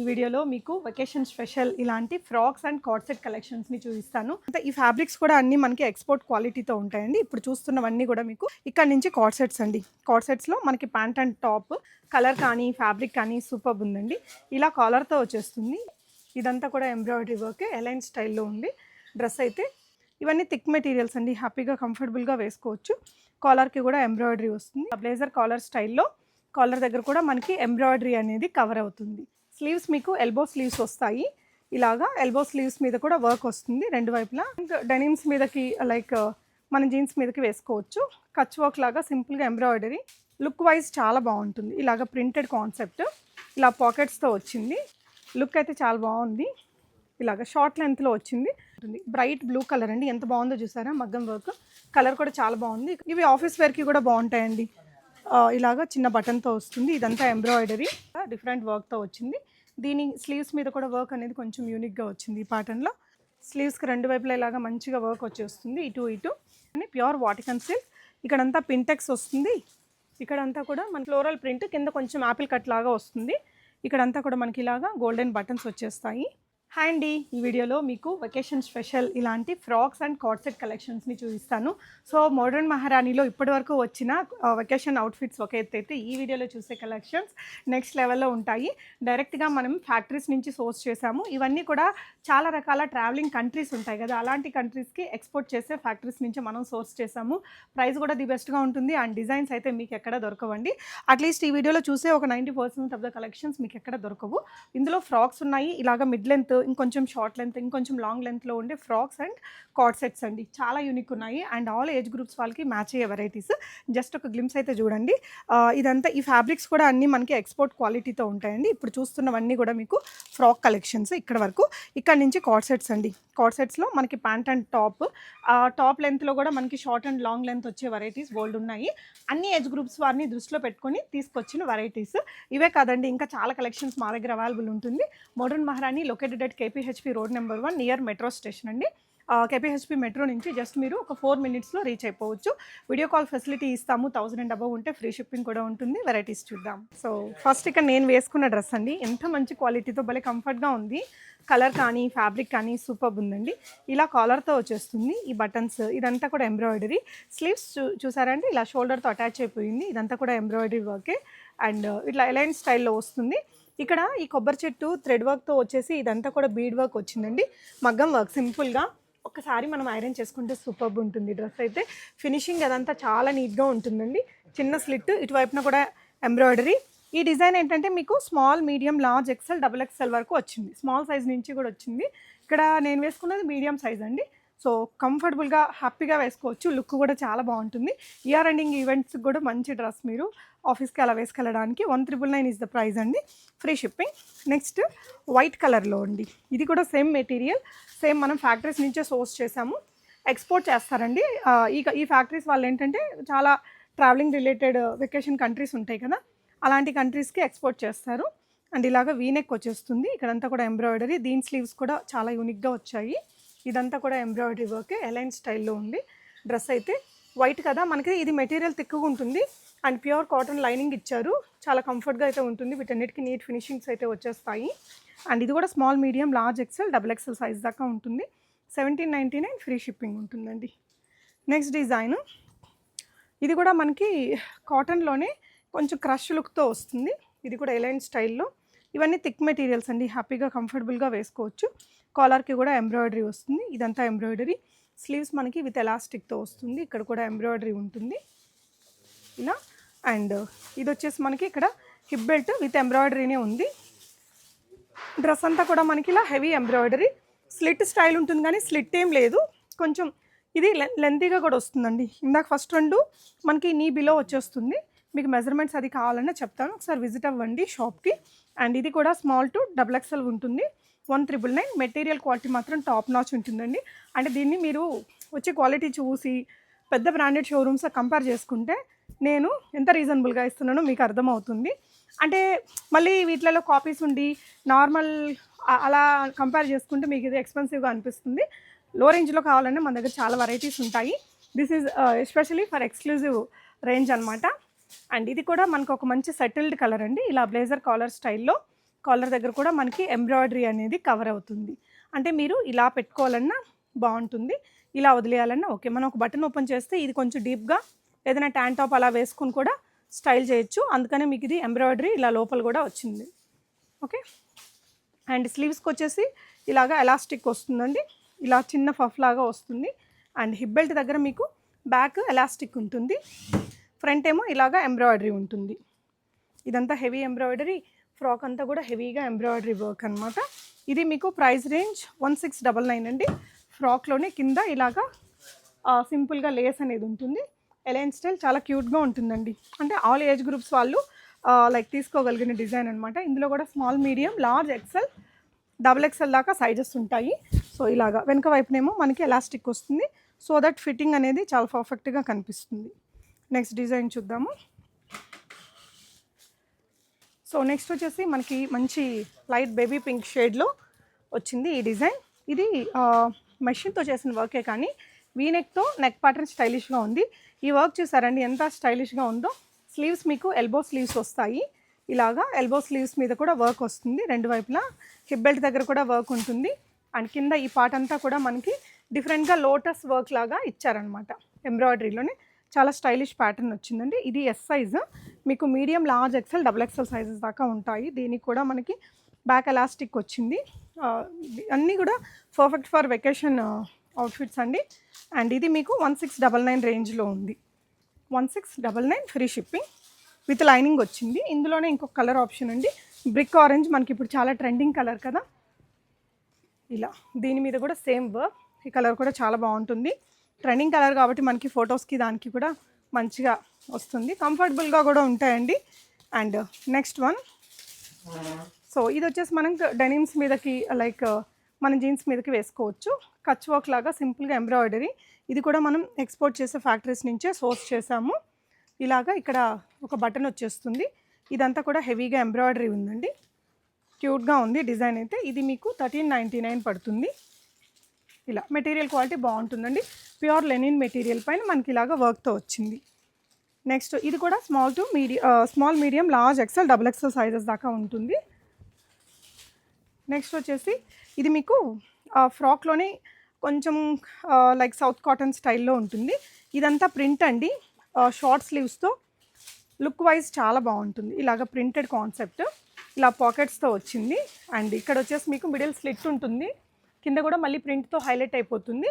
ఈ వీడియోలో మీకు వెకేషన్ స్పెషల్ ఇలాంటి ఫ్రాక్స్ అండ్ కార్డ్సెట్ కలెక్షన్స్ని చూపిస్తాను. అంటే ఈ ఫ్యాబ్రిక్స్ కూడా అన్ని మనకి ఎక్స్పోర్ట్ క్వాలిటీతో ఉంటాయండి. ఇప్పుడు చూస్తున్నవన్నీ కూడా మీకు ఇక్కడ నుంచి కార్డ్సెట్స్ అండి. కార్డ్సెట్స్లో మనకి ప్యాంట్ అండ్ టాప్ కలర్ కానీ ఫ్యాబ్రిక్ కానీ సూపర్ ఉందండి. ఇలా కాలర్తో వచ్చేస్తుంది. ఇదంతా కూడా ఎంబ్రాయిడరీ వర్క్ ఎలైన్ స్టైల్లో ఉంది. డ్రెస్ అయితే ఇవన్నీ థిక్ మెటీరియల్స్ అండి. హ్యాపీగా కంఫర్టబుల్గా వేసుకోవచ్చు. కాలర్కి కూడా ఎంబ్రాయిడరీ వస్తుంది. బ్లేజర్ కాలర్ స్టైల్లో కాలర్ దగ్గర కూడా మనకి ఎంబ్రాయిడరీ అనేది కవర్ అవుతుంది. స్లీవ్స్ మీకు ఎల్బో స్లీవ్స్ వస్తాయి. ఇలాగా ఎల్బో స్లీవ్స్ మీద కూడా వర్క్ వస్తుంది రెండు వైపులా. డెనిమ్స్ మీదకి లైక్ మన జీన్స్ మీదకి వేసుకోవచ్చు. కచ్ వర్క్ లాగా సింపుల్గా ఎంబ్రాయిడరీ. లుక్ వైజ్ చాలా బాగుంటుంది. ఇలాగ ప్రింటెడ్ కాన్సెప్ట్. ఇలా పాకెట్స్తో వచ్చింది. లుక్ అయితే చాలా బాగుంది. ఇలాగ షార్ట్ లెంత్లో వచ్చింది. బ్రైట్ బ్లూ కలర్ అండి. ఎంత బాగుందో చూసారా? మగ్గం వర్క్. కలర్ కూడా చాలా బాగుంది. ఇవి ఆఫీస్ వేర్కి కూడా బాగుంటాయండి. ఇలాగ చిన్న బటన్తో వస్తుంది. ఇదంతా ఎంబ్రాయిడరీ డిఫరెంట్ వర్క్తో వచ్చింది. దీని స్లీవ్స్ మీద కూడా వర్క్ అనేది కొంచెం యూనిక్గా వచ్చింది ఈ ప్యాటర్న్లో స్లీవ్స్కి రెండు వైపులా ఇలాగా మంచిగా వర్క్ వచ్చేస్తుంది ఇటు ఇటు. అని ప్యూర్ వాటికన్ సిల్క్ ఇక్కడంతా పింటెక్స్ వస్తుంది. ఇక్కడంతా కూడా మన ఫ్లోరల్ ప్రింట్ కింద కొంచెం యాపిల్ కట్ లాగా వస్తుంది. ఇక్కడంతా కూడా మనకి ఇలాగా గోల్డెన్ బటన్స్ వచ్చేస్తాయి. హాయ్ అండి. ఈ వీడియోలో మీకు వెకేషన్ స్పెషల్ ఇలాంటి ఫ్రాక్స్ అండ్ కార్డ్సెట్ కలెక్షన్స్ని చూపిస్తాను. సో మోడర్న్ మహారాణిలో ఇప్పటివరకు వచ్చిన వెకేషన్ అవుట్ఫిట్స్ ఒక ఎత్తైతే ఈ వీడియోలో చూసే కలెక్షన్స్ నెక్స్ట్ లెవెల్లో ఉంటాయి. డైరెక్ట్గా మనం ఫ్యాక్టరీస్ నుంచి సోర్స్ చేసాము. ఇవన్నీ కూడా చాలా రకాల ట్రావెలింగ్ కంట్రీస్ ఉంటాయి కదా. అలాంటి కంట్రీస్కి ఎక్స్పోర్ట్ చేసే ఫ్యాక్టరీస్ నుంచి మనం సోర్స్ చేసాము. ప్రైస్ కూడా ది బెస్ట్గా ఉంటుంది అండ్ డిజైన్స్ అయితే మీకు ఎక్కడ దొరకవండి. అట్లీస్ట్ ఈ వీడియోలో చూసే ఒక ninety percent of the collections మీకు ఎక్కడ దొరకవు. ఇందులో ఫ్రాక్స్ ఉన్నాయి. ఇలాగ మిడ్ లెంత్ ఇంకొంచెం షార్ట్ లెంత్ ఇంకొంచెం లాంగ్ లెంత్లో ఉండే ఫ్రాక్స్ అండ్ కార్డ్ సెట్స్ అండి. చాలా యూనిక్ ఉన్నాయి. అండ్ ఆల్ ఏజ్ గ్రూప్స్ వాళ్ళకి మ్యాచ్ అయ్యే వెరైటీస్ జస్ట్ ఒక గ్లిమ్స్ అయితే చూడండి. ఇదంతా ఈ ఫ్యాబ్రిక్స్ కూడా అన్నీ మనకి ఎక్స్పోర్ట్ క్వాలిటీతో ఉంటాయండి. ఇప్పుడు చూస్తున్నవన్నీ కూడా మీకు ఫ్రాక్ కలెక్షన్స్ ఇక్కడ వరకు. ఇక్కడ నుంచి కార్డ్ సెట్స్ అండి. కార్డ్ సెట్స్లో మనకి ప్యాంట్ అండ్ టాప్ టాప్ లెంత్లో కూడా మనకి షార్ట్ అండ్ లాంగ్ లెంత్ వచ్చే వెరైటీస్ బోల్డ్ ఉన్నాయి. అన్ని ఏజ్ గ్రూప్స్ వారిని దృష్టిలో పెట్టుకొని తీసుకొచ్చిన వెరైటీస్ ఇవే కాదండి ఇంకా చాలా కలెక్షన్స్ మా దగ్గర అవైలబుల్ ఉంటుంది. Modern Maharani located at KPHB road number one near metro station అండి. కేపీహెచ్పి మెట్రో నుంచి జస్ట్ మీరు ఒక ఫోర్ మినిట్స్లో రీచ్ అయిపోవచ్చు. వీడియో కాల్ ఫెసిలిటీ ఇస్తాము థౌసండ్ అండ్ అబవ్ ఉంటే ఫ్రీ షిప్పింగ్ కూడా ఉంటుంది. వెరైటీస్ చూద్దాం. సో ఫస్ట్ ఇక్కడ నేను వేసుకున్న డ్రెస్ అండి. ఎంత మంచి క్వాలిటీతో భలే కంఫర్ట్గా ఉంది. కలర్ కానీ ఫ్యాబ్రిక్ కానీ సూపర్ ఉందండి. ఇలా కాలర్తో వచ్చేస్తుంది. ఈ బటన్స్ ఇదంతా కూడా ఎంబ్రాయిడరీ స్లీవ్స్ చూ చూసారంటే ఇలా షోల్డర్తో అటాచ్ అయిపోయింది. ఇదంతా కూడా ఎంబ్రాయిడరీ వర్కే అండ్ ఇట్లా ఎలైన్ స్టైల్లో వస్తుంది. ఇక్కడ ఈ కొబ్బరి చెట్టు థ్రెడ్ వర్క్తో వచ్చేసి ఇదంతా కూడా బీడ్ వర్క్ వచ్చిందండి. మగ్గం వర్క్ సింపుల్గా ఒక్కసారి మనం ఐరన్ చేసుకుంటే సూపర్బ్ ఉంటుంది డ్రెస్ అయితే. ఫినిషింగ్ అదంతా చాలా నీట్గా ఉంటుందండి. చిన్న స్లిట్ ఇటువైపున కూడా ఎంబ్రాయిడరీ. ఈ డిజైన్ ఏంటంటే మీకు small medium large XL double XL వరకు వచ్చింది. స్మాల్ సైజ్ నుంచి కూడా వచ్చింది. ఇక్కడ నేను వేసుకున్నది మీడియం సైజ్ అండి. సో కంఫర్టబుల్గా హ్యాపీగా వేసుకోవచ్చు. లుక్ కూడా చాలా బాగుంటుంది. ఇయర్ ఎండింగ్ ఈవెంట్స్కి కూడా మంచి డ్రెస్ మీరు ఆఫీస్కి అలా వేసుకెళ్ళడానికి one triple nine is the price అండి. Free shipping. నెక్స్ట్ వైట్ కలర్లో అండి. ఇది కూడా సేమ్ మెటీరియల్ సేమ్ మనం ఫ్యాక్టరీస్ నుంచే సోర్స్ చేసాము. ఎక్స్పోర్ట్ చేస్తారండి. ఈ ఈ ఫ్యాక్టరీస్ వాళ్ళు ఏంటంటే చాలా ట్రావెలింగ్ రిలేటెడ్ వెకేషన్ కంట్రీస్ ఉంటాయి కదా. అలాంటి కంట్రీస్కి ఎక్స్పోర్ట్ చేస్తారు. అండ్ ఇలాగ వీనెక్ వచ్చేస్తుంది. ఇక్కడంతా కూడా ఎంబ్రాయిడరీ దీని స్లీవ్స్ కూడా చాలా యూనిక్గా వచ్చాయి. ఇదంతా కూడా ఎంబ్రాయిడరీ వర్క్ ఎలైన్ స్టైల్లో ఉంది. డ్రెస్ అయితే వైట్ కదా. మనకి ఇది మెటీరియల్ తిక్కుగా ఉంటుంది. అండ్ ప్యూర్ కాటన్ లైనింగ్ ఇచ్చారు. చాలా కంఫర్ట్గా అయితే ఉంటుంది. వీటన్నిటికీ నీట్ ఫినిషింగ్స్ అయితే వచ్చేస్తాయి. అండ్ ఇది కూడా small medium large XL double XL size దాకా ఉంటుంది. Seventeen ninety nine free shipping ఉంటుందండి. నెక్స్ట్ డిజైన్ ఇది కూడా మనకి కాటన్లోనే కొంచెం క్రష్ లుక్తో వస్తుంది. ఇది కూడా ఎలైన్ స్టైల్లో ఇవన్నీ థిక్ మెటీరియల్స్ అండి. హ్యాపీగా కంఫర్టబుల్గా వేసుకోవచ్చు. కాలర్కి కూడా ఎంబ్రాయిడరీ వస్తుంది. ఇదంతా ఎంబ్రాయిడరీ. స్లీవ్స్ మనకి విత్ ఎలాస్టిక్తో వస్తుంది. ఇక్కడ కూడా ఎంబ్రాయిడరీ ఉంటుంది. ఇలా. అండ్ ఇది వచ్చేసి మనకి ఇక్కడ హిప్ బెల్ట్ విత్ ఎంబ్రాయిడరీనే ఉంది. డ్రెస్ అంతా కూడా మనకి ఇలా హెవీ ఎంబ్రాయిడరీ. స్లిట్ స్టైల్ ఉంటుంది కానీ స్లిట్ ఏం లేదు. కొంచెం ఇది లెంతీగా కూడా వస్తుందండి. ఇందాక ఫస్ట్ రెండు మనకి నీ బిలో వచ్చేస్తుంది. మీకు మెజర్మెంట్స్ అది కావాలన్నా చెప్తాను. ఒకసారి విజిట్ అవ్వండి షాప్కి. అండ్ ఇది కూడా స్మాల్ టు డబుల్ ఎక్స్ఎల్ ఉంటుంది. One triple nine material quality మాత్రం టాప్ నాచ్ ఉంటుందండి. అంటే దీన్ని మీరు వచ్చే క్వాలిటీ చూసి పెద్ద బ్రాండెడ్ షోరూమ్స్ కంపేర్ చేసుకుంటే నేను ఎంత రీజనబుల్గా ఇస్తున్నానో మీకు అర్థమవుతుంది. అంటే మళ్ళీ వీటిలలో కాపీస్ ఉండి నార్మల్ అలా కంపేర్ చేసుకుంటే మీకు ఇది ఎక్స్పెన్సివ్గా అనిపిస్తుంది. లో రేంజ్లో కావాలంటే మన దగ్గర చాలా వెరైటీస్ ఉంటాయి. This is especially for exclusive range అనమాట అండ్ ఇది కూడా మనకు ఒక మంచి సెటిల్డ్ కలర్ అండి. ఇలా బ్లేజర్ కాలర్ స్టైల్లో కాలర్ దగ్గర కూడా మనకి ఎంబ్రాయిడరీ అనేది కవర్ అవుతుంది. అంటే మీరు ఇలా పెట్టుకోవాలన్నా బాగుంటుంది. ఇలా వదిలేయాలన్నా ఓకే. మనం ఒక బటన్ ఓపెన్ చేస్తే ఇది కొంచెం డీప్గా ఏదైనా ట్యాన్ టాప్ అలా వేసుకుని కూడా స్టైల్ చేయొచ్చు. అందుకనే మీకు ఇది ఎంబ్రాయిడరీ ఇలా లోపల కూడా వచ్చింది. ఓకే? అండ్ స్లీవ్స్కి వచ్చేసి ఇలాగా ఎలాస్టిక్ వస్తుందండి. ఇలా చిన్న ఫఫ్ లాగా వస్తుంది. అండ్ హిప్ బెల్ట్ దగ్గర మీకు బ్యాక్ ఎలాస్టిక్ ఉంటుంది. ఫ్రంట్ ఏమో ఇలాగా ఎంబ్రాయిడరీ ఉంటుంది. ఇదంతా హెవీ ఎంబ్రాయిడరీ. ఫ్రాక్ అంతా కూడా హెవీగా ఎంబ్రాయిడరీ వర్క్ అనమాట ఇది మీకు price range one six double nine అండి. ఫ్రాక్లోనే కింద ఇలాగా సింపుల్గా లేస్ అనేది ఉంటుంది. ఎలైన్ స్టైల్ చాలా క్యూట్గా ఉంటుందండి. అంటే ఆల్ ఏజ్ గ్రూప్స్ వాళ్ళు లైక్ తీసుకోగలిగిన డిజైన్ అనమాట ఇందులో కూడా small medium large XL double XL దాకా సైజెస్ ఉంటాయి. సో ఇలాగా వెనుక వైపునేమో మనకి ఎలాస్టిక్ వస్తుంది. సో దట్ ఫిట్టింగ్ అనేది చాలా పర్ఫెక్ట్గా కనిపిస్తుంది. నెక్స్ట్ డిజైన్ చూద్దాము. సో నెక్స్ట్ వచ్చేసి మనకి మంచి లైట్ బేబీ పింక్ షేడ్లో వచ్చింది ఈ డిజైన్ ఇది మెషిన్తో చేసిన వర్కే కానీ వీ నెక్తో నెక్ ప్యాటర్న్ స్టైలిష్గా ఉంది. ఈ వర్క్ చూసారండి ఎంత స్టైలిష్గా ఉందో. స్లీవ్స్ మీకు ఎల్బో స్లీవ్స్ వస్తాయి. ఇలాగా ఎల్బో స్లీవ్స్ మీద కూడా వర్క్ వస్తుంది. రెండు వైపులా హిప్ బెల్ట్ దగ్గర కూడా వర్క్ ఉంటుంది. అండ్ కింద ఈ పార్ట్ అంతా కూడా మనకి డిఫరెంట్గా లోటస్ వర్క్ లాగా ఇచ్చారనమాట ఎంబ్రాయిడరీలోనే చాలా స్టైలిష్ ప్యాటర్న్ వచ్చిందండి. ఇది ఎస్ సైజ్ మీకు medium large XL double XL sizes దాకా ఉంటాయి. దీనికి కూడా మనకి బ్యాక్ ఎలాస్టిక్ వచ్చింది. అన్నీ కూడా పర్ఫెక్ట్ ఫర్ వెకేషన్ అవుట్ఫిట్స్ అండి. అండ్ ఇది మీకు వన్ సిక్స్ డబల్ నైన్ రేంజ్లో ఉంది. One six double nine free shipping with lining వచ్చింది. ఇందులోనే ఇంకొక కలర్ ఆప్షన్ అండి. బ్రిక్ ఆరెంజ్ మనకి ఇప్పుడు చాలా ట్రెండింగ్ కలర్ కదా. ఇలా దీని మీద కూడా సేమ్ వర్క్ ఈ కలర్ కూడా చాలా బాగుంటుంది. ట్రెండింగ్ కలర్ కాబట్టి మనకి ఫొటోస్కి దానికి కూడా మంచిగా వస్తుంది. కంఫర్టబుల్గా కూడా ఉంటాయండి. And next one. సో ఇది వచ్చేసి మనం డెనిమ్స్ మీదకి లైక్ మన జీన్స్ మీదకి వేసుకోవచ్చు. కచ్ వర్క్ లాగా సింపుల్గా ఎంబ్రాయిడరీ. ఇది కూడా మనం ఎక్స్పోర్ట్ చేసే ఫ్యాక్టరీస్ నుంచే సోర్స్ చేసాము ఇలాగా ఇక్కడ ఒక బటన్ వచ్చేస్తుంది. ఇదంతా కూడా హెవీగా ఎంబ్రాయిడరీ ఉందండి. క్యూట్గా ఉంది డిజైన్ అయితే. ఇది మీకు థర్టీన్ నైంటీ నైన్ పడుతుంది. ఇలా మెటీరియల్ క్వాలిటీ బాగుంటుందండి. ప్యూర్ లెనిన్ మెటీరియల్ పైన మనకి ఇలాగ వర్క్తో వచ్చింది. నెక్స్ట్ ఇది కూడా small to medium small medium large XL double XL sizes దాకా ఉంటుంది. నెక్స్ట్ వచ్చేసి ఇది మీకు ఫ్రాక్లోనే కొంచెం లైక్ సౌత్ కాటన్ స్టైల్లో ఉంటుంది. ఇదంతా ప్రింట్ అండి. షార్ట్ స్లీవ్స్తో లుక్ వైజ్ చాలా బాగుంటుంది. ఇలాగ ప్రింటెడ్ కాన్సెప్ట్ ఇలా పాకెట్స్తో వచ్చింది. అండ్ ఇక్కడ వచ్చేసి మీకు మిడిల్ స్లిట్ ఉంటుంది. కింద కూడా మళ్ళీ ప్రింట్తో హైలైట్ అయిపోతుంది.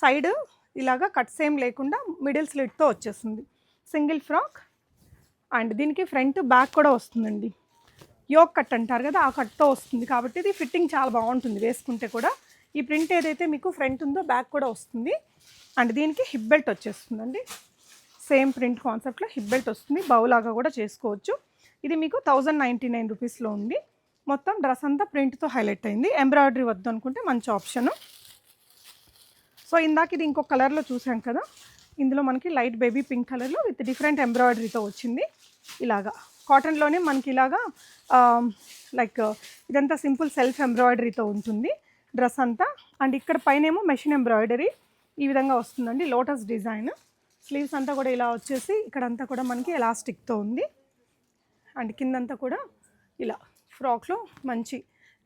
సైడ్ ఇలాగా కట్స్ ఏం లేకుండా మిడిల్ స్లిట్తో వచ్చేస్తుంది. సింగిల్ ఫ్రాక్ అండ్ దీనికి ఫ్రంట్ బ్యాక్ కూడా వస్తుందండి. యోక్ కట్ అంటారు కదా ఆ కట్తో వస్తుంది. కాబట్టి ఇది ఫిట్టింగ్ చాలా బాగుంటుంది వేసుకుంటే కూడా. ఈ ప్రింట్ ఏదైతే మీకు ఫ్రంట్ ఉందో బ్యాక్ కూడా వస్తుంది. అండ్ దీనికి హిప్ బెల్ట్ వచ్చేస్తుందండి. సేమ్ ప్రింట్ కాన్సెప్ట్లో హిప్ బెల్ట్ వస్తుంది. బౌలాగా కూడా చేసుకోవచ్చు. ఇది మీకు థౌజండ్ నైంటీ నైన్ రూపీస్లో ఉంది. మొత్తం డ్రెస్ అంతా ప్రింట్తో హైలైట్ అయింది. ఎంబ్రాయిడరీ వద్దు అనుకుంటే మంచి ఆప్షను. సో ఇందాక ఇది ఇంకొక కలర్లో చూసాం కదా. ఇందులో మనకి లైట్ బేబీ పింక్ కలర్లో విత్ డిఫరెంట్ ఎంబ్రాయిడరీతో వచ్చింది. ఇలాగా. కాటన్లోనే మనకి ఇలాగా లైక్ ఇదంతా సింపుల్ సెల్ఫ్ ఎంబ్రాయిడరీతో ఉంటుంది డ్రెస్ అంతా. అండ్ ఇక్కడ పైనేమో మెషిన్ ఎంబ్రాయిడరీ. ఈ విధంగా వస్తుందండి. Lotus design. స్లీవ్స్ అంతా కూడా ఇలా వచ్చేసి ఇక్కడంతా కూడా మనకి ఎలాస్టిక్తో ఉంది. అండ్ కిందంతా కూడా ఇలా ఫ్రాక్లో మంచి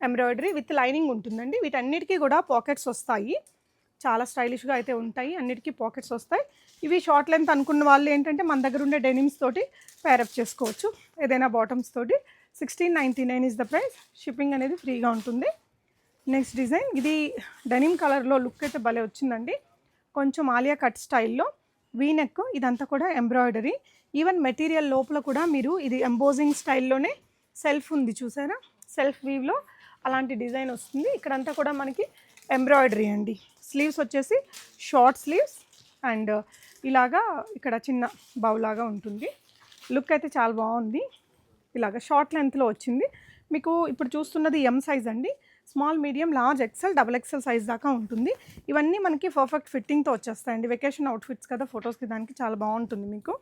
ఎంబ్రాయిడరీ విత్ లైనింగ్ ఉంటుందండి. వీటన్నిటికీ కూడా పాకెట్స్ వస్తాయి. చాలా స్టైలిష్గా అయితే ఉంటాయి. అన్నిటికీ పాకెట్స్ వస్తాయి. ఇవి షార్ట్ లెంత్ అనుకున్న వాళ్ళు ఏంటంటే మన దగ్గర ఉండే డెనిమ్స్ తోటి పేరప్ చేసుకోవచ్చు. ఏదైనా బాటమ్స్ తోటి. Sixteen ninety nine is the price shipping అనేది ఫ్రీగా ఉంటుంది. నెక్స్ట్ డిజైన్ ఇది డెనిమ్ కలర్లో లుక్ అయితే భలే వచ్చిందండి. కొంచెం ఆలియా కట్ స్టైల్లో వీనెక్ ఇదంతా కూడా ఎంబ్రాయిడరీ ఈవెన్ మెటీరియల్ లోపల కూడా మీరు ఇది ఎంబోజింగ్ స్టైల్లోనే సెల్ఫ్ ఉంది చూసారా? సెల్ఫ్ వీవ్లో అలాంటి డిజైన్ వస్తుంది. ఇక్కడంతా కూడా మనకి ఎంబ్రాయిడరీ అండి. స్లీవ్స్ వచ్చేసి షార్ట్ స్లీవ్స్ అండ్ ఇలాగా ఇక్కడ చిన్న బౌలాగా ఉంటుంది. లుక్ అయితే చాలా బాగుంది. ఇలాగ షార్ట్ లెంత్లో వచ్చింది. మీకు ఇప్పుడు చూస్తున్నది ఎం సైజ్ అండి. Small medium large XL double XL size దాకా ఉంటుంది. ఇవన్నీ మనకి పర్ఫెక్ట్ ఫిట్టింగ్తో వచ్చేస్తాయండి. వెకేషన్ అవుట్ఫిట్స్ కదా ఫొటోస్కి దానికి చాలా బాగుంటుంది మీకు.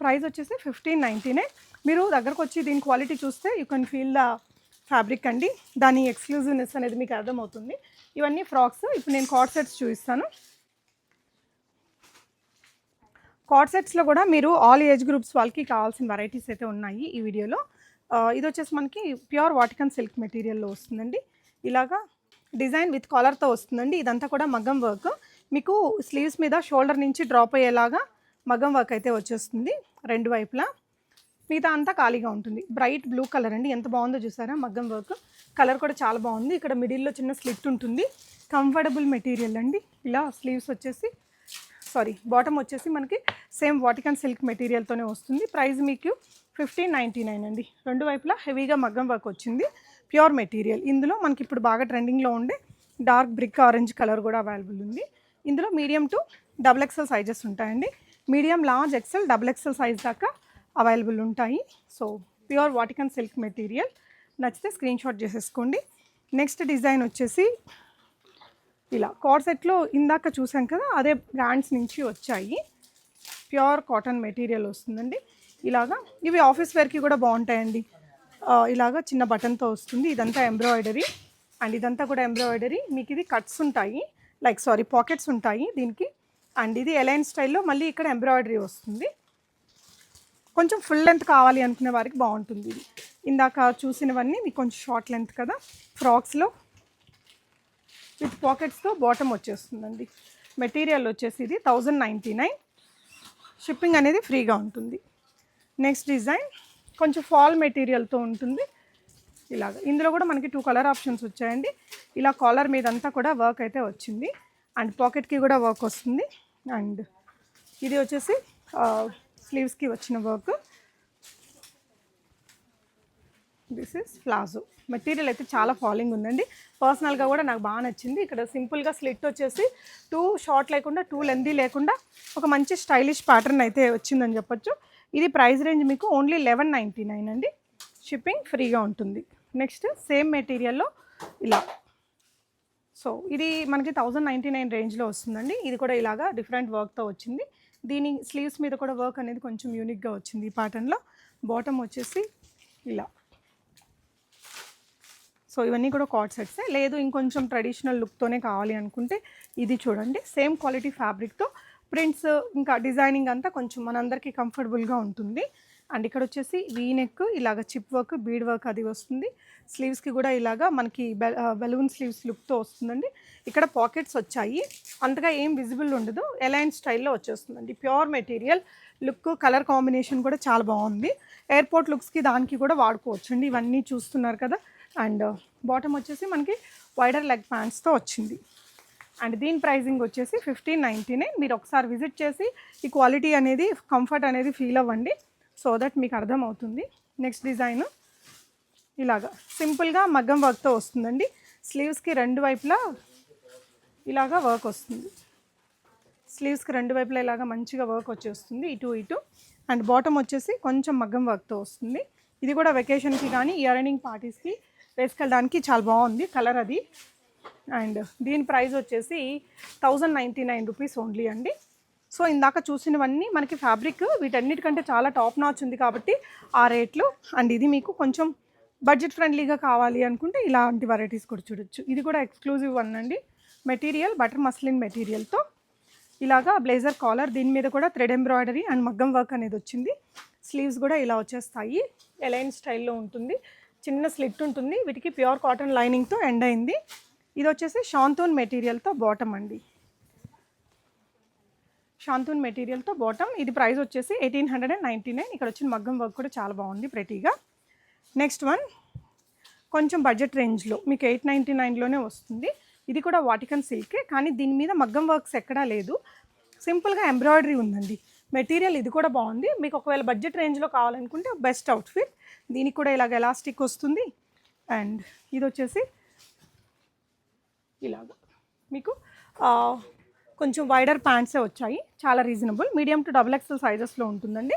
ప్రైస్ వచ్చేసి ఫిఫ్టీన్ నైంటీనే మీరు దగ్గరకు వచ్చి దీని క్వాలిటీ చూస్తే you can feel the fabric అండి. దాని ఎక్స్క్లూజివ్నెస్ అనేది మీకు అర్థమవుతుంది. ఇవన్నీ ఫ్రాక్స్. ఇప్పుడు నేను కార్డ్ సెట్స్ చూపిస్తాను. కార్డ్ సెట్స్లో కూడా మీరు ఆల్ ఏజ్ గ్రూప్స్ వాళ్ళకి కావాల్సిన వెరైటీస్ అయితే ఉన్నాయి ఈ వీడియోలో. ఇది వచ్చేసి మనకి ప్యూర్ వాటికన్ సిల్క్ మెటీరియల్లో వస్తుందండి. ఇలాగా డిజైన్ విత్ కాలర్తో వస్తుందండి. ఇదంతా కూడా మగ్గం వర్క్ మీకు స్లీవ్స్ మీద షోల్డర్ నుంచి డ్రాప్ అయ్యేలాగా మగ్గం వర్క్ అయితే వచ్చేస్తుంది. రెండు వైపులా. మిగతా అంతా ఖాళీగా ఉంటుంది. బ్రైట్ బ్లూ కలర్ అండి. ఎంత బాగుందో చూసారా? మగ్గం వర్క్ కలర్ కూడా చాలా బాగుంది. ఇక్కడ మిడిల్లో చిన్న స్లిట్ ఉంటుంది. కంఫర్టబుల్ మెటీరియల్ అండి. ఇలా స్లీవ్స్ వచ్చేసి సారీ బాటమ్ వచ్చేసి మనకి సేమ్ వాటికన్ సిల్క్ మెటీరియల్తోనే వస్తుంది. ప్రైస్ మీకు ఫిఫ్టీన్ నైంటీ నైన్ అండి. రెండు వైపులా హెవీగా మగ్గం వర్క్ వచ్చింది. ప్యూర్ మెటీరియల్ ఇందులో మనకి ఇప్పుడు బాగా ట్రెండింగ్లో ఉండే డార్క్ బ్రిక్ ఆరెంజ్ కలర్ కూడా అవైలబుల్ ఉంది. ఇందులో medium to double XL sizes ఉంటాయండి. Medium large XL double XL size దాకా అవైలబుల్ ఉంటాయి. So pure Vatican silk material. నచ్చితే స్క్రీన్ షాట్ చేసేసుకోండి. నెక్స్ట్ డిజైన్ వచ్చేసి ఇలా కార్సెట్లో ఇందాక చూసాం కదా అదే బ్రాండ్స్ నుంచి వచ్చాయి. ప్యూర్ కాటన్ మెటీరియల్ వస్తుందండి. ఇలాగా ఇవి ఆఫీస్ వేర్కి కూడా బాగుంటాయండి. ఇలాగా చిన్న బటన్తో వస్తుంది. ఇదంతా ఎంబ్రాయిడరీ. అండ్ ఇదంతా కూడా ఎంబ్రాయిడరీ. మీకు ఇది కట్స్ ఉంటాయి. లైక్ సారీ పాకెట్స్ ఉంటాయి దీనికి. అండ్ ఇది ఎలైన్ స్టైల్లో మళ్ళీ ఇక్కడ ఎంబ్రాయిడరీ వస్తుంది. కొంచెం ఫుల్ లెంత్ కావాలి అనుకునే వారికి బాగుంటుంది ఇది. ఇందాక చూసినవన్నీ మీకు కొంచెం షార్ట్ లెంత్ కదా. ఫ్రాక్స్లో విత్ పాకెట్స్తో బాటమ్ వచ్చేస్తుందండి. మెటీరియల్ వచ్చేసి ఇది థౌజండ్ నైంటీ నైన్ షిప్పింగ్ అనేది ఫ్రీగా ఉంటుంది. నెక్స్ట్ డిజైన్ కొంచెం ఫాల్ మెటీరియల్తో ఉంటుంది. ఇలాగ. ఇందులో కూడా మనకి టూ కలర్ ఆప్షన్స్ వచ్చాయండి. ఇలా కాలర్ మీదంతా కూడా వర్క్ అయితే వచ్చింది. అండ్ పాకెట్కి కూడా వర్క్ వస్తుంది. అండ్ ఇది వచ్చేసి uh, స్లీవ్స్కి వచ్చిన work. This is palazzo material అయితే చాలా ఫాలింగ్ ఉందండి. పర్సనల్గా కూడా నాకు బాగా నచ్చింది. ఇక్కడ సింపుల్గా స్లిట్ వచ్చేసి టూ షార్ట్ లేకుండా టూ లెందీ లేకుండా ఒక మంచి స్టైలిష్ ప్యాటర్న్ అయితే వచ్చిందని చెప్పొచ్చు. ఇది ప్రైస్ రేంజ్ మీకు ఓన్లీ లెవెన్ నైంటీ నైన్ అండి. షిప్పింగ్ ఫ్రీగా ఉంటుంది. నెక్స్ట్ సేమ్ మెటీరియల్లో ఇలా. సో ఇది మనకి థౌజండ్ నైంటీ నైన్ రేంజ్లో వస్తుందండి. ఇది కూడా ఇలాగా డిఫరెంట్ వర్క్తో వచ్చింది. దీని స్లీవ్స్ మీద కూడా వర్క్ అనేది కొంచెం యూనిక్గా వచ్చింది ఈ ప్యాటర్న్లో బాటమ్ వచ్చేసి ఇలా. సో ఇవన్నీ కూడా కాట్ సెట్సే లేదు ఇంకొంచెం ట్రెడిషనల్ లుక్తోనే కావాలి అనుకుంటే ఇది చూడండి. సేమ్ క్వాలిటీ ఫ్యాబ్రిక్తో ప్రింట్స్ ఇంకా డిజైనింగ్ అంతా కొంచెం మనందరికీ కంఫర్టబుల్గా ఉంటుంది. అండ్ ఇక్కడ వచ్చేసి వీ నెక్ ఇలాగ చిప్ వర్క్ బీడ్ వర్క్ అది వస్తుంది. స్లీవ్స్కి కూడా ఇలాగా మనకి బెలూన్ స్లీవ్స్ లుక్తో వస్తుందండి. ఇక్కడ పాకెట్స్ వచ్చాయి. అంతగా ఏం విజిబుల్ ఉండదు. ఎలైన్ స్టైల్లో వచ్చేస్తుందండి. Pure material. Look colour combination కూడా చాలా బాగుంది. ఎయిర్పోర్ట్ లుక్స్కి దానికి కూడా వాడుకోవచ్చండి. ఇవన్నీ చూస్తున్నారు కదా. అండ్ బాటమ్ వచ్చేసి మనకి వైడర్ లెగ్ ప్యాంట్స్తో వచ్చింది. అండ్ దీని ప్రైజింగ్ వచ్చేసి ఫిఫ్టీన్ నైంటీ నైన్ మీరు ఒకసారి విజిట్ చేసి ఈ క్వాలిటీ అనేది కంఫర్ట్ అనేది ఫీల్ అవ్వండి. సో దట్ మీకు అర్థమవుతుంది. నెక్స్ట్ డిజైన్ ఇలాగా. సింపుల్గా మగ్గం వర్క్తో వస్తుందండి. స్లీవ్స్కి రెండు వైపులా ఇలాగా వర్క్ వస్తుంది. స్లీవ్స్కి రెండు వైపులా ఇలాగా మంచిగా వర్క్ వచ్చేస్తుంది ఇటు ఇటు. అండ్ బాటమ్ వచ్చేసి కొంచెం మగ్గం వర్క్తో వస్తుంది. ఇది కూడా వెకేషన్కి కానీ ఇయర్నింగ్ పార్టీస్కి వేసుకెళ్ళడానికి చాలా బాగుంది కలర్ అది. అండ్ దీని ప్రైస్ వచ్చేసి thousand ninety nine rupees only అండి. సో ఇందాక చూసినవన్నీ మనకి ఫ్యాబ్రిక్ వీటన్నిటికంటే చాలా టాప్ నాచ్ ఉంది కాబట్టి ఆ రేట్లు. అండ్ ఇది మీకు కొంచెం బడ్జెట్ ఫ్రెండ్లీగా కావాలి అనుకుంటే ఇలాంటి వెరైటీస్ కూడా చూడొచ్చు. ఇది కూడా ఎక్స్క్లూజివ్ వన్ అండి. మెటీరియల్ బటర్ మస్లిన్ మెటీరియల్తో ఇలాగా బ్లేజర్ కాలర్ దీని మీద కూడా థ్రెడ్ ఎంబ్రాయిడరీ అండ్ మగ్గం వర్క్ అనేది వచ్చింది. స్లీవ్స్ కూడా ఇలా వచ్చేస్తాయి. ఎలైన్ స్టైల్లో ఉంటుంది. చిన్న స్లిట్ ఉంటుంది. వీటికి ప్యూర్ కాటన్ లైనింగ్తో ఎండ్ అయింది. ఇది వచ్చేసి షాంతోన్ మెటీరియల్తో బాటమ్ అండి. షాంతూన్ మెటీరియల్తో బాటమ్ ఇది ప్రైస్ వచ్చేసి eighteen hundred and ninety nine ఇక్కడ వచ్చిన మగ్గం వర్క్ కూడా చాలా బాగుంది ప్రెటీగా నెక్స్ట్ వన్ కొంచెం బడ్జెట్ రేంజ్లో మీకు ఎయిట్ నైంటీ నైన్లోనే వస్తుంది. ఇది కూడా వాటికన్ సిల్కే కానీ దీని మీద మగ్గం వర్క్స్ ఎక్కడా లేదు. సింపుల్గా ఎంబ్రాయిడరీ ఉందండి. మెటీరియల్ ఇది కూడా బాగుంది. మీకు ఒకవేళ బడ్జెట్ రేంజ్లో కావాలనుకుంటే బెస్ట్ అవుట్ఫిట్ దీనికి కూడా ఇలాగ ఎలాస్టిక్ వస్తుంది. అండ్ ఇది వచ్చేసి ఇలాగ. మీకు కొంచెం వైడర్ ప్యాంట్సే వచ్చాయి. చాలా reasonable medium to double XL సైజెస్లో ఉంటుందండి.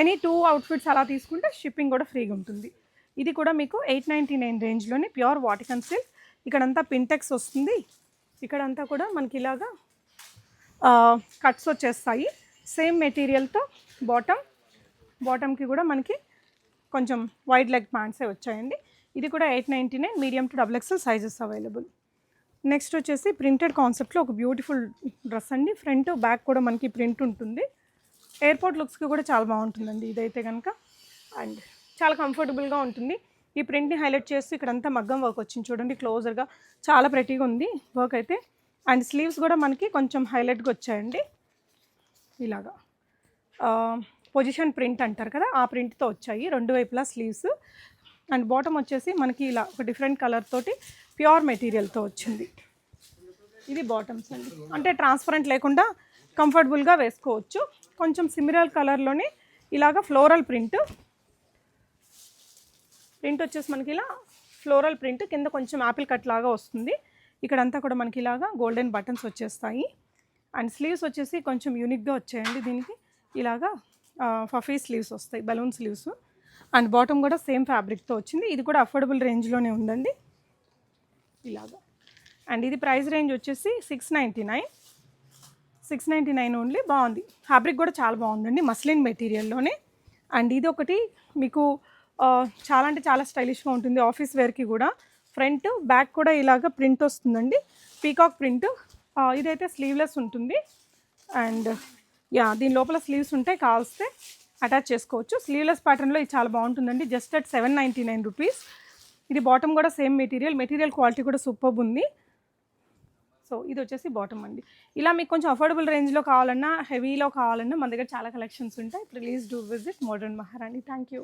ఎనీ టూ అవుట్ఫిట్స్ అలా తీసుకుంటే షిప్పింగ్ కూడా ఫ్రీగా ఉంటుంది. ఇది కూడా మీకు ఎయిట్ నైంటీ నైన్ రేంజ్లోని ప్యూర్ వాటికన్ సిల్క్ ఇక్కడంతా పింటెక్స్ వస్తుంది. ఇక్కడంతా కూడా మనకి ఇలాగా కట్స్ వచ్చేస్తాయి. సేమ్ మెటీరియల్తో బాటమ్ బాటమ్కి కూడా మనకి కొంచెం వైడ్ లెగ్ ప్యాంట్సే వచ్చాయండి. ఇది కూడా eight ninety nine medium to double XL sizes available next వచ్చేసి ప్రింటెడ్ కాన్సెప్ట్లో ఒక బ్యూటిఫుల్ డ్రెస్ అండి. ఫ్రంట్ బ్యాక్ కూడా మనకి ప్రింట్ ఉంటుంది. ఎయిర్పోర్ట్ లుక్స్కి కూడా చాలా బాగుంటుందండి ఇదైతే కనుక అండ్ చాలా కంఫర్టబుల్గా ఉంటుంది. ఈ ప్రింట్ని హైలైట్ చేస్తూ ఇక్కడంతా మగ్గం వర్క్ వచ్చింది చూడండి క్లోజర్గా. చాలా ప్రెటీగా ఉంది వర్క్ అయితే. అండ్ స్లీవ్స్ కూడా మనకి కొంచెం హైలైట్గా వచ్చాయండి. ఇలాగా. పొజిషన్ ప్రింట్ అంటారు కదా ఆ ప్రింట్తో వచ్చాయి రెండు వైపులా స్లీవ్స్. అండ్ బాటమ్ వచ్చేసి మనకి ఇలా ఒక డిఫరెంట్ కలర్ తోటి ప్యూర్ మెటీరియల్తో వచ్చింది. ఇది బాటమ్స్ అండి. అంటే ట్రాన్స్పరెంట్ లేకుండా కంఫర్టబుల్గా వేసుకోవచ్చు. కొంచెం సిమిలర్ కలర్లోనే ఇలాగ ఫ్లోరల్ ప్రింట్ ప్రింట్ వచ్చేసి మనకి ఇలా ఫ్లోరల్ ప్రింట్ కింద కొంచెం యాపిల్ కట్ లాగా వస్తుంది. ఇక్కడంతా కూడా మనకి ఇలాగా గోల్డెన్ బటన్స్ వచ్చేస్తాయి. అండ్ స్లీవ్స్ వచ్చేసి కొంచెం యూనిక్గా వచ్చాయండి దీనికి. ఇలాగా ఫఫీ స్లీవ్స్ వస్తాయి బలూన్ స్లీవ్స్ అండ్ బాటమ్ కూడా సేమ్ ఫ్యాబ్రిక్తో వచ్చింది. ఇది కూడా అఫోర్డబుల్ రేంజ్లోనే ఉందండి. ఇలాగా. అండ్ ఇది ప్రైస్ రేంజ్ వచ్చేసి six ninety nine six ninety nine only బాగుంది. ఫ్యాబ్రిక్ కూడా చాలా బాగుందండి మస్లిన్ మెటీరియల్లోనే అండ్ ఇది ఒకటి మీకు చాలా అంటే చాలా స్టైలిష్గా ఉంటుంది ఆఫీస్ వేర్కి కూడా. ఫ్రంట్ బ్యాక్ కూడా ఇలాగ ప్రింట్ వస్తుందండి. పీకాక్ ప్రింట్ ఇదైతే స్లీవ్లెస్ ఉంటుంది. అండ్ యా దీని లోపల స్లీవ్స్ ఉంటాయి కావాల్స్తే అటాచ్ చేసుకోవచ్చు. స్లీవ్లెస్ ప్యాటర్న్లో ఇది చాలా బాగుంటుందండి just at seven ninety nine rupees ఇది బాటమ్ కూడా సేమ్ మెటీరియల్ మెటీరియల్ క్వాలిటీ కూడా సూపర్ ఉంది. సో ఇది వచ్చేసి బాటమ్ అండి. ఇలా మీకు కొంచెం అఫోర్డబుల్ రేంజ్లో కావాలన్నా హెవీలో కావాలన్నా మన దగ్గర చాలా కలెక్షన్స్ ఉంటాయి. Please do visit modern Maharani thank you